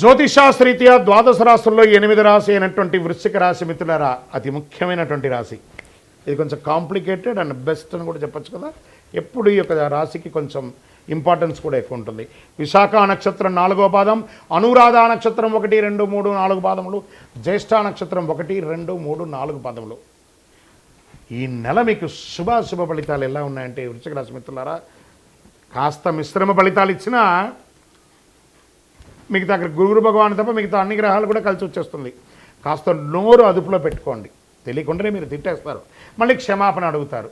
జ్యోతిషాస్త్రీత్యా ద్వాదశ రాశుల్లో ఎనిమిది రాశి అయినటువంటి వృశ్చిక రాశి మిత్రులరా అతి ముఖ్యమైనటువంటి రాశి. ఇది కొంచెం కాంప్లికేటెడ్ అండ్ బెస్ట్ అని కూడా చెప్పొచ్చు కదా. ఎప్పుడు ఈ యొక్క రాశికి కొంచెం ఇంపార్టెన్స్ కూడా ఎక్కువ ఉంటుంది. విశాఖ నక్షత్రం నాలుగో పాదం అనురాధ నక్షత్రం ఒకటి రెండు మూడు నాలుగు పాదములు జ్యేష్ఠ నక్షత్రం ఒకటి రెండు మూడు నాలుగు పాదములు. ఈ నెల మీకు శుభాశుభ ఫలితాలు ఎలా ఉన్నాయంటే వృశ్చిక రాశి మిత్రులారా కాస్త మిశ్రమ ఫలితాలు ఇచ్చినా మిగతా అక్కడ గురువు భగవాన్ తప్ప మిగతా అన్ని గ్రహాలు కూడా కలిసి వచ్చేస్తుంది. కాస్త నోరు అదుపులో పెట్టుకోండి. తెలియకుండానే మీరు తిట్టేస్తారు. మళ్ళీ క్షమాపణ అడుగుతారు.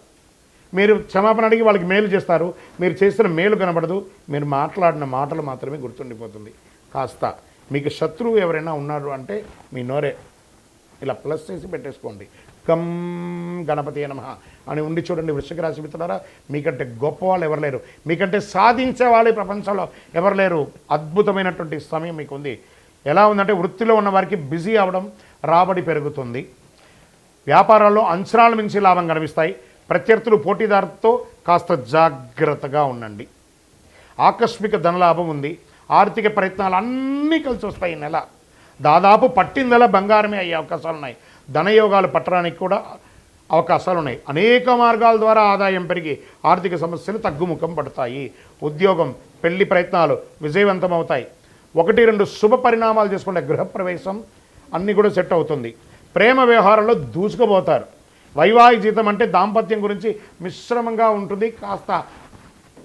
మీరు క్షమాపణ అడిగి వాళ్ళకి మేలు చేస్తారు. మీరు చేసిన మేలు కనబడదు. మీరు మాట్లాడిన మాటలు మాత్రమే గుర్తుండిపోతుంది. కాస్త మీకు శత్రువు ఎవరైనా ఉన్నారు అంటే మీ నోరే. ఇలా ప్లస్ చేసి పెట్టేసుకోండి. కమ్ గణపతి నమ అని ఉండి చూడండి వృశ్చిక రాశి మిత్రులారా మీకంటే గొప్ప వాళ్ళు ఎవరు లేరు. మీకంటే సాధించే వాళ్ళు ప్రపంచంలో ఎవరు లేరు. అద్భుతమైనటువంటి సమయం మీకు ఉంది ఎలా ఉందంటే వృత్తిలో ఉన్న వారికి బిజీ అవడం రాబడి పెరుగుతుంది. వ్యాపారాల్లో అంచనాల మించి లాభం కనిపిస్తాయి. ప్రత్యర్థులు పోటీదారుతో కాస్త జాగ్రత్తగా ఉండండి. ఆకస్మిక ధనలాభం ఉంది. ఆర్థిక ప్రయత్నాలు అన్నీ కలిసి వస్తాయి ఈ నెల. దాదాపు పట్టిందల బంగారమే అయ్యే అవకాశాలు ఉన్నాయి. ధనయోగాలు పట్టడానికి కూడా అవకాశాలు ఉన్నాయి. అనేక మార్గాల ద్వారా ఆదాయం పెరిగి ఆర్థిక సమస్యలు తగ్గుముఖం పడతాయి. ఉద్యోగం పెళ్ళి ప్రయత్నాలు విజయవంతం అవుతాయి ఒకటి రెండు శుభ పరిణామాలు చేసుకుంటే గృహప్రవేశం అన్నీ కూడా సెట్ అవుతుంది. ప్రేమ వ్యవహారంలో దూసుకుపోతారు. వైవాహిక జీతం అంటే దాంపత్యం గురించి మిశ్రమంగా ఉంటుంది. కాస్త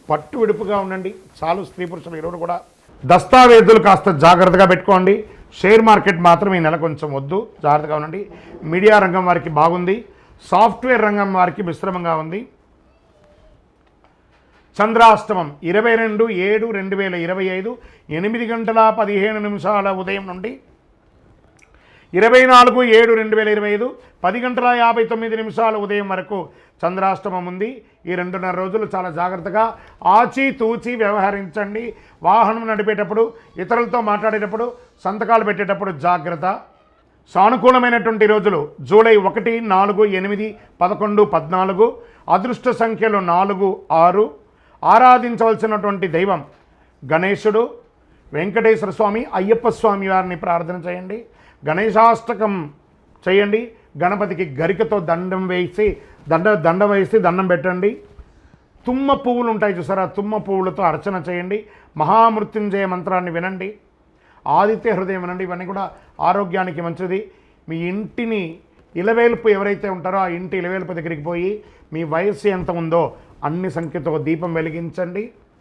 పట్టు విడుపుగా ఉండండి. చాలు స్త్రీ పురుషులు ఇరువురు కూడా దస్తావేజులు కాస్త జాగ్రత్తగా పెట్టుకోండి. షేర్ మార్కెట్ మాత్రం ఈ నెల కొంచెం వద్దు. జాగ్రత్తగా ఉండండి. మీడియా రంగం వారికి బాగుంది. సాఫ్ట్వేర్ రంగం వారికి మిశ్రమంగా ఉంది. చంద్రాష్టమం ఇరవై రెండు ఏడు రెండు వేల ఇరవై ఐదు ఎనిమిది గంటల పదిహేను నిమిషాల ఉదయం నుండి ఇరవై నాలుగు ఏడు రెండు వేల ఇరవై ఐదు పది గంటల యాభై తొమ్మిది నిమిషాల ఉదయం వరకు చంద్రాష్టమం ఉంది. ఈ రెండున్నర రోజులు చాలా జాగ్రత్తగా ఆచి తూచి వ్యవహరించండి. వాహనం నడిపేటప్పుడు ఇతరులతో మాట్లాడేటప్పుడు సంతకాలు పెట్టేటప్పుడు జాగ్రత్త. సానుకూలమైనటువంటి రోజులు జూలై ఒకటి నాలుగు ఎనిమిది పదకొండు పద్నాలుగు అదృష్ట సంఖ్యలు నాలుగు ఆరు. ఆరాధించవలసినటువంటి దైవం గణేశుడు వెంకటేశ్వర స్వామి అయ్యప్ప స్వామి వారిని ప్రార్థన చేయండి. గణేశాష్టకం చేయండి. గణపతికి గరికతో దండం వేసి దండ దండం వేసి దండం పెట్టండి. తుమ్మ పువ్వులు ఉంటాయి చూసారా? తుమ్మ పువ్వులతో అర్చన చేయండి. మహామృత్యుంజయ మంత్రాన్ని వినండి. ఆదిత్య హృదయం వినండి. ఇవన్నీ కూడా ఆరోగ్యానికి మంచిది. మీ ఇంటిని ఇలవేల్పు ఎవరైతే ఉంటారో ఆ ఇంటి ఇలవేల్పు దగ్గరికి పోయి మీ వయస్సు ఎంత ఉందో అన్ని సంఖ్యతో దీపం వెలిగించండి.